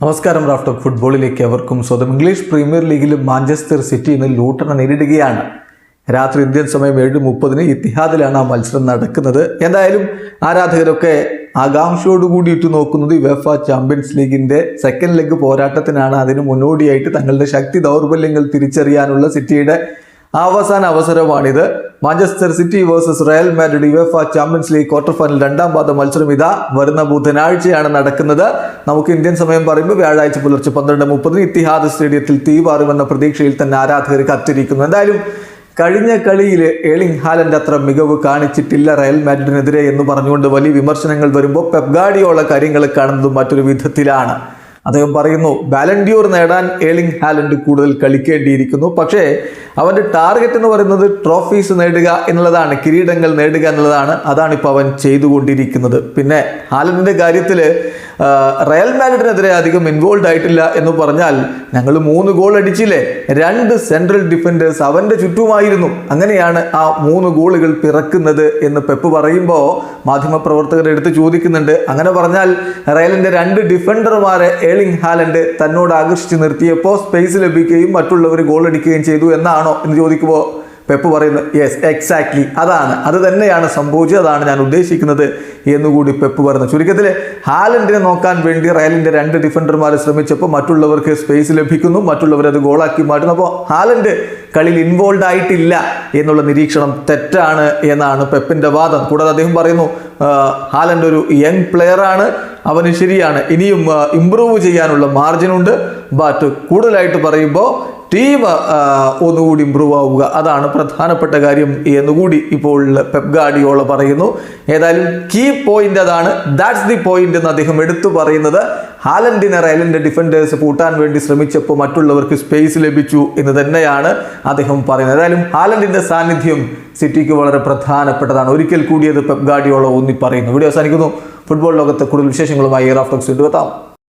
നമസ്കാരം റാഫ്റ്റർ ഫുട്ബോളിലേക്ക് അവർക്കും സ്വന്തം ഇംഗ്ലീഷ് പ്രീമിയർ ലീഗിൽ മാഞ്ചസ്റ്റർ സിറ്റി ഇന്ന് ലൂട്ടനെ നേരിടുകയാണ്. രാത്രി ഇന്ത്യൻ സമയം ഏഴ് മുപ്പതിന് ഇത്തിഹാദിലാണ് ആ മത്സരം നടക്കുന്നത്. എന്തായാലും ആരാധകരൊക്കെ ആകാംക്ഷയോടുകൂടി ഇട്ട് നോക്കുന്നത് വെഫ ചാമ്പ്യൻസ് ലീഗിന്റെ സെക്കൻഡ് ലെഗ് പോരാട്ടത്തിനാണ്. അതിന് മുന്നോടിയായിട്ട് തങ്ങളുടെ ശക്തി ദൗർബല്യങ്ങൾ തിരിച്ചറിയാനുള്ള സിറ്റിയുടെ അവസാന അവസരമാണിത്. Manchester City versus Real Madrid UEFA Champions League quarter final രണ്ടാം പാദ മത്സരം ഇതാ. വരുന്ന ബുധനാഴ്ചയാണ് നടക്കുന്നത്. നമുക്ക് ഇന്ത്യൻ സമയം പറയുമ്പോൾ വ്യാഴാഴ്ച പുലർച്ചെ പന്ത്രണ്ട് മുപ്പതിന് ഇത്തിഹാദ് സ്റ്റേഡിയത്തിൽ തീവാറുമെന്ന പ്രതീക്ഷയിൽ തന്നെ ആരാധകർ കത്തിരിക്കുന്നു. എന്തായാലും കഴിഞ്ഞ കളിയിൽ എളിങ് ഹാലൻഡ് അത്ര മികവ് കാണിച്ചിട്ടില്ല റയൽ മാഡ്രിഡിനെതിരെ എന്ന് പറഞ്ഞുകൊണ്ട് വലിയ വിമർശനങ്ങൾ വരുമ്പോൾ പെപ്ഗാഡിയോള കാര്യങ്ങൾ കാണുന്നത് മറ്റൊരു വിധത്തിലാണ്. അദ്ദേഹം പറയുന്നു ബാലൻഡിയോർ നേടാൻ ഏളിംഗ് ഹാലൻഡ് കൂടുതൽ കളിക്കേണ്ടിയിരിക്കുന്നു. പക്ഷേ അവന്റെ ടാർഗറ്റ് എന്ന് പറയുന്നത് ട്രോഫീസ് നേടുക എന്നുള്ളതാണ് കിരീടങ്ങൾ നേടുക എന്നുള്ളതാണ്. അതാണ് ഇപ്പോൾ അവൻ ചെയ്തുകൊണ്ടിരിക്കുന്നത്. പിന്നെ ഹാലൻഡിന്റെ കാര്യത്തിൽ റയൽ മാഡ്രിഡിനെതിരെ അധികം ഇൻവോൾവ് ആയിട്ടില്ല എന്ന് പറഞ്ഞാൽ ഞങ്ങൾ മൂന്ന് ഗോൾ അടിച്ചില്ലേ? രണ്ട് സെൻട്രൽ ഡിഫൻഡേഴ്സ് അവന്റെ ചുറ്റുമായിരുന്നു. അങ്ങനെയാണ് ആ മൂന്ന് ഗോളുകൾ പിറക്കുന്നത് എന്ന് പെപ്പ് പറയുമ്പോൾ മാധ്യമപ്രവർത്തകർ എടുത്ത് ചോദിക്കുന്നുണ്ട്. അങ്ങനെ പറഞ്ഞാൽ റയലിന്റെ രണ്ട് ഡിഫൻഡർമാരെ ഏളിംഗ് ഹാലൻഡ് തന്നോട് ആകർഷിച്ച് നിർത്തിയപ്പോൾ സ്പേസ് ലഭിക്കുകയും മറ്റുള്ളവർ ഗോൾ അടിക്കുകയും ചെയ്തു എന്നാണോ എന്ന് ചോദിക്കുമ്പോൾ പെപ്പ് പറയുന്നു യെസ് എക്സാക്ട്ലി അതാണ്. അത് തന്നെയാണ് സംഭവിച്ചത്. അതാണ് ഞാൻ ഉദ്ദേശിക്കുന്നത് എന്നുകൂടി പെപ്പ് പറഞ്ഞു. ചുരുക്കത്തിൽ ഹാലൻഡിനെ നോക്കാൻ വേണ്ടി റയലിന്റെ രണ്ട് ഡിഫൻഡർമാർ ശ്രമിച്ചപ്പോൾ മറ്റുള്ളവർക്ക് സ്പേസ് ലഭിക്കുന്നു. മറ്റുള്ളവർ അത് ഗോളാക്കി മാറ്റുന്നു. അപ്പോൾ ഹാലൻഡ് കളിയിൽ ഇൻവോൾവ് ആയിട്ടില്ല എന്നുള്ള നിരീക്ഷണം തെറ്റാണ് എന്നാണ് പെപ്പിന്റെ വാദം. കൂടാതെ അദ്ദേഹം പറയുന്നു ഹാലൻഡ് ഒരു യങ് പ്ലെയറാണ് അവന് ശരിയാണ്. ഇനിയും ഇമ്പ്രൂവ് ചെയ്യാനുള്ള മാർജിനുണ്ട് ബട്ട് കൂടുതലായിട്ട് പറയുമ്പോൾ ടീം ഒന്നുകൂടി ഇമ്പ്രൂവ് ആവുക. അതാണ് പ്രധാനപ്പെട്ട കാര്യം എന്നുകൂടി ഇപ്പോൾ പെപ് ഗാഡിയോള പറയുന്നു. ഏതായാലും കീ പോയിന്റ് അതാണ്. ദാറ്റ്സ് ദി പോയിന്റ് എന്ന് അദ്ദേഹം എടുത്തു പറയുന്നത്. ഹാലൻഡിനെ റയലിന്റെ ഡിഫൻഡേഴ്സ് പൂട്ടാൻ വേണ്ടി ശ്രമിച്ചപ്പോൾ മറ്റുള്ളവർക്ക് സ്പേസ് ലഭിച്ചു എന്ന് തന്നെയാണ് അദ്ദേഹം പറയുന്നത്. ഏതായാലും ഹാലൻഡിന്റെ സാന്നിധ്യം സിറ്റിക്ക് വളരെ പ്രധാനപ്പെട്ടതാണ്. ഒരിക്കൽ കൂടി അത് പെപ് ഗാഡിയോള ഊന്നി പറയുന്നു. വീഡിയോ അവസാനിക്കുന്നു. ഫുട്ബോൾ ലോകത്തെ കൂടുതൽ വിശേഷങ്ങളുമായി എയർ ഓഫ് ടോക്സ് എത്താം.